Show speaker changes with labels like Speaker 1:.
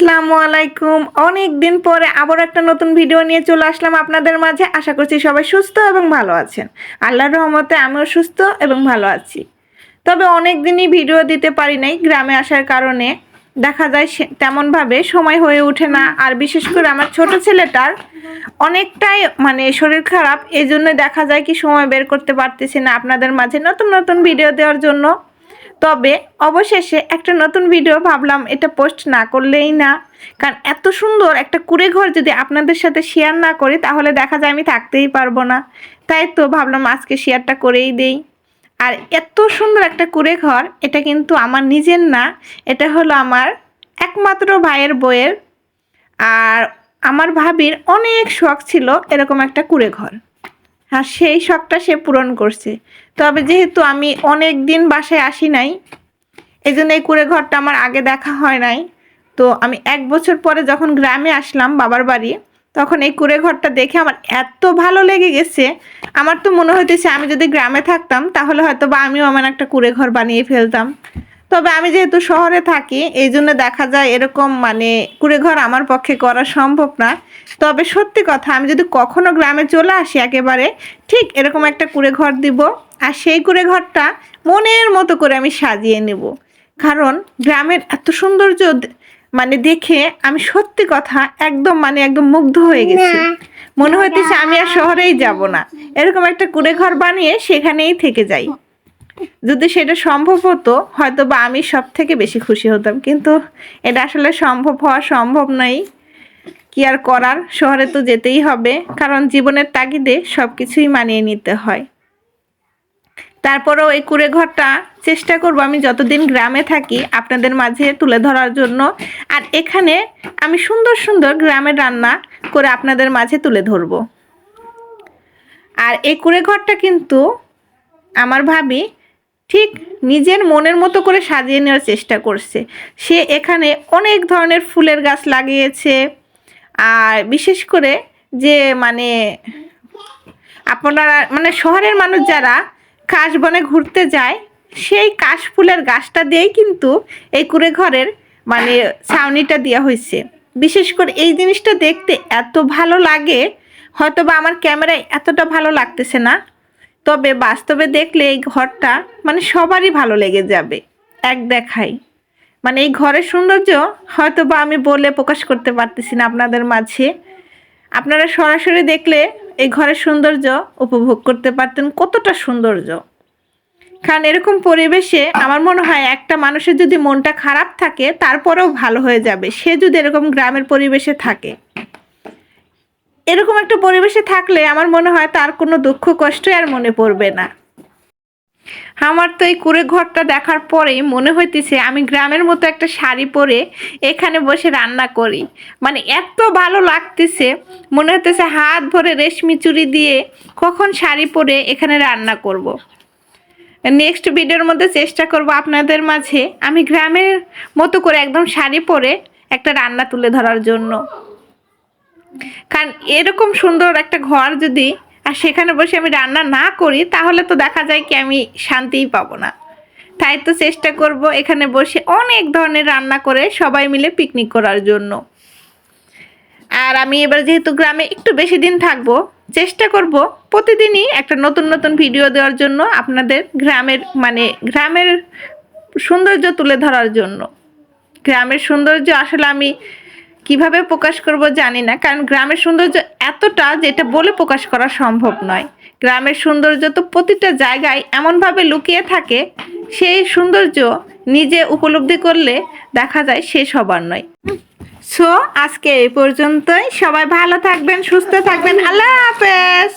Speaker 1: আসসালামু আলাইকুম। অনেক দিন পরে আবার একটা নতুন ভিডিও নিয়ে চলে আসলাম আপনাদের মাঝে। আশা করছি সবাই সুস্থ এবং ভালো আছেন। আল্লাহর রহমতে আমিও সুস্থ এবং ভালো আছি। তবে অনেক দিনই ভিডিও দিতে পারি নাই গ্রামে আসার কারণে। দেখা যায় তেমনভাবে সময় হয়ে ওঠে না। আর বিশেষ করে আমার ছোট ছেলেটার অনেকটাই মানে শরীর খারাপ। এই জন্য দেখা যায় কি সময় বের করতে পারতেছি না আপনাদের মাঝে নতুন নতুন ভিডিও দেওয়ার জন্য। তবে অবশেষে একটা নতুন ভিডিও ভাবলাম, এটা পোস্ট না করলেই না। কারণ এত সুন্দর একটা কুড়ে ঘর যদি আপনাদের সাথে শেয়ার না করি, তাহলে দেখা যায় আমি থাকতেই পারব না। তাই তো ভাবলাম আজকে শেয়ারটা করেই দেই। আর এত সুন্দর একটা কুড়ে ঘর এটা কিন্তু আমার নিজের না, এটা হলো আমার একমাত্র ভাইয়ের বইয়ের আর আমার ভাবির অনেক শখ ছিল এরকম একটা কুড়ে ঘর হ্যাঁ সেই শখটা সে পূরণ করছে। তবে যেহেতু আমি অনেক দিন বাসায় আসি নাই এই জন্য এই কুড়ে ঘরটা আমার আগে দেখা হয় নাই। তো আমি এক বছর পরে যখন গ্রামে আসলাম বাবার বাড়ি, তখন এই কুড়ে ঘরটা দেখে আমার এত ভালো লেগে গেছে। আমার তো মনে হইতেছে আমি যদি গ্রামে থাকতাম, তাহলে হয়তো বা আমিও আমার একটা কুড়ে ঘর বানিয়ে ফেলতাম। তবে আমি যেহেতু শহরে থাকি এই জন্য দেখা যায় এরকম মানে কুড়ে ঘর আমার পক্ষে করা সম্ভব না। তবে সত্যি কথা আমি যদি কখনো গ্রামে চলে আসি একেবারে ঠিক এরকম একটা কুড়ে ঘর দিব আর সেই কুড়ে ঘরটা মনের মতো করে আমি সাজিয়ে নেব। কারণ গ্রামের এত সৌন্দর্য মানে দেখে আমি সত্যি কথা একদম মানে একদম মুগ্ধ হয়ে গেছি। মনে হইতেছে আমি আর শহরেই যাব না। এরকম একটা কুড়ে ঘর বানিয়ে সেখানেই থেকে যাই। যদি সেটা সম্ভব হতো হয়তো বা আমি সব থেকে বেশি খুশি হতাম। কিন্তু এটা আসলে সম্ভব হওয়া সম্ভব নয়। কি আর করার? শহরে তো যেতেই হবে। কারণ জীবনের তাগিদে সব কিছুই মানিয়ে নিতে হয়। তারপরেও এই কুড়ে ঘরটা চেষ্টা করব আমি যতদিন গ্রামে থাকি আপনাদের মাঝে তুলে ধরার জন্য। আর এখানে আমি সুন্দর সুন্দর গ্রামের রান্না করে আপনাদের মাঝে তুলে ধরব। আর এই কুড়ে ঘরটা কিন্তু আমার ভাবি ঠিক নিজের মনের মতো করে সাজিয়ে নেওয়ার চেষ্টা করছে। সে এখানে অনেক ধরনের ফুলের গাছ লাগিয়েছে। আর বিশেষ করে যে মানে আপনারা মানে শহরের মানুষ যারা কাশবনে ঘুরতে যায়, সেই কাশ ফুলের গাছটা দিয়েই কিন্তু এই কুড়ে ঘরের মানে ছাউনিটা দেওয়া হয়েছে। বিশেষ করে এই জিনিসটা দেখতে এত ভালো লাগে হয়তো বা আমার ক্যামেরায় এতটা ভালো লাগতেছে না। তবে বাস্তবে দেখলে এই ঘরটা মানে সবারই ভালো লেগে যাবে, এক দেখাই মানে এই ঘরের সৌন্দর্য হয়তো বা আমি বলে প্রকাশ করতে পারতেছি না আপনাদের মাঝে। আপনারা সরাসরি দেখলে এই ঘরের সৌন্দর্য উপভোগ করতে পারতেন কতটা সৌন্দর্য। কারণ এরকম পরিবেশে আমার মনে হয় একটা মানুষের যদি মনটা খারাপ থাকে, তারপরেও ভালো হয়ে যাবে। সে যদি এরকম গ্রামের পরিবেশে থাকে। এরকম একটা পরিবেশে থাকলে আমার মনে হয় তার কোনো দুঃখ, কষ্টই আর মনে পড়বে না। আমার তো এই কুড়ে ঘরটা দেখার পরেই মনে হইতেছে আমি গ্রামের মতো একটা শাড়ি পরে এখানে বসে রান্না করি। মানে এত ভালো লাগতেছে, মনে হইতেছে হাত ভরে রেশমি চুড়ি দিয়ে কখন শাড়ি পরে এখানে রান্না করব। নেক্সট ভিডিওর মধ্যে চেষ্টা করব আপনাদের মাঝে আমি গ্রামের মতো করে একদম শাড়ি পরে একটা রান্না তুলে ধরার জন্য। কারণ এরকম সুন্দর একটা ঘর যদি আর সেখানে বসে আমি রান্না না করি, তাহলে তো দেখা যায় কি আমি শান্তিই পাবো না। তাই তো চেষ্টা করব এখানে বসে অনেক ধরনের রান্না করে সবাই মিলে পিকনিক করার জন্য। আর আমি এবার যেহেতু গ্রামে একটু বেশি দিন থাকব, চেষ্টা করব প্রতিদিনই একটা নতুন নতুন ভিডিও দেওয়ার জন্য আপনাদের গ্রামের মানে গ্রামের সৌন্দর্য তুলে ধরার জন্য। গ্রামের সৌন্দর্য আসলে আমি কীভাবে প্রকাশ করব জানি না, কারণ গ্রামের সৌন্দর্য এতটা যেটা বলে প্রকাশ করা সম্ভব নয়। গ্রামের সৌন্দর্য তো প্রতিটা জায়গায় এমনভাবে লুকিয়ে থাকে, সেই সৌন্দর্য নিজে উপলব্ধি করলে দেখা যায় সে সবার নয়। সো আজকে এই পর্যন্তই। সবাই ভালো থাকবেন, সুস্থ থাকবেন। আল্লাহ হাফেজ!